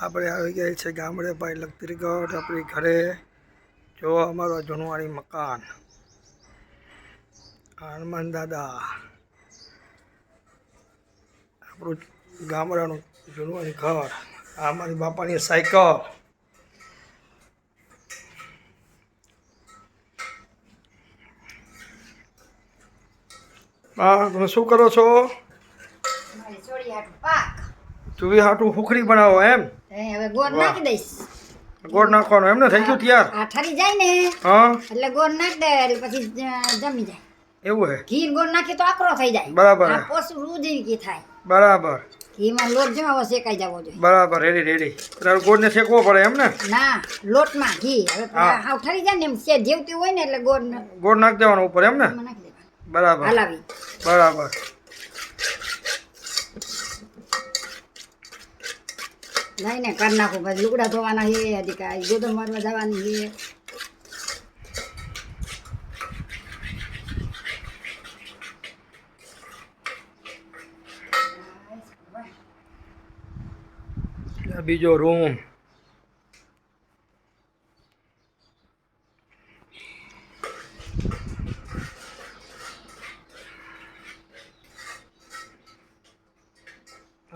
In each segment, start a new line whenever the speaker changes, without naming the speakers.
આપણે આવી ગયા છે ગામડે ભાઈ લખતરીગઢ, આપણી ઘરે. જો અમારો જૂનવાણી મકાન. હનુમાન દાદા. આપણું ગામડાનું જૂનવાણી ઘર. આ અમારી બાપાની સાયકલ. હા તમે શું કરો છો?
મારી પાક.
ચૂવી હાટું હુખડી બનાવો એમ.
હવે ગોળ નાખી દઈશ.
ગોળ નાખવાનો એમ ને? થઈ ગયું તૈયાર
આ ઠરી જાય ને.
હા.
એટલે ગોળ નાખી દે એટલે પછી જમી જાય.
એવું હે?
ઘી ગોળ નાખી તો આકરો થઈ જાય.
બરાબર
આ પોસ રૂજી ઘી થાય.
બરાબર.
ઘીમાં લોટ જેવો શેકાઈ જવો જોઈએ.
બરાબર રેડી રેડી તારે ગોળને શેકવો પડે એમ ને?
ના લોટમાં ઘી. હવે
હા.
હાવ ઠરી જાય ને એમ છે જેવતી હોય ને એટલે ગોળ
ગોળ નાખી દેવાનો ઉપર એમ ને? બરાબર.
હલાવી.
બરાબર.
લઈને કરી નાખું. પછી લુગડા ધોવાના છે, હજી કાંઈ ગોદમ મારવા જવાની છે.
બીજો રૂમ.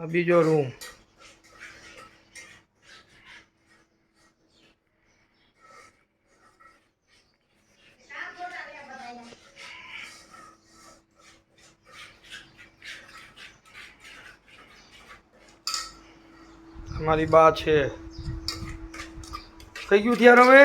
બીજો રૂમ. મારી બા છે. થઈ ગયું ત્યારે હવે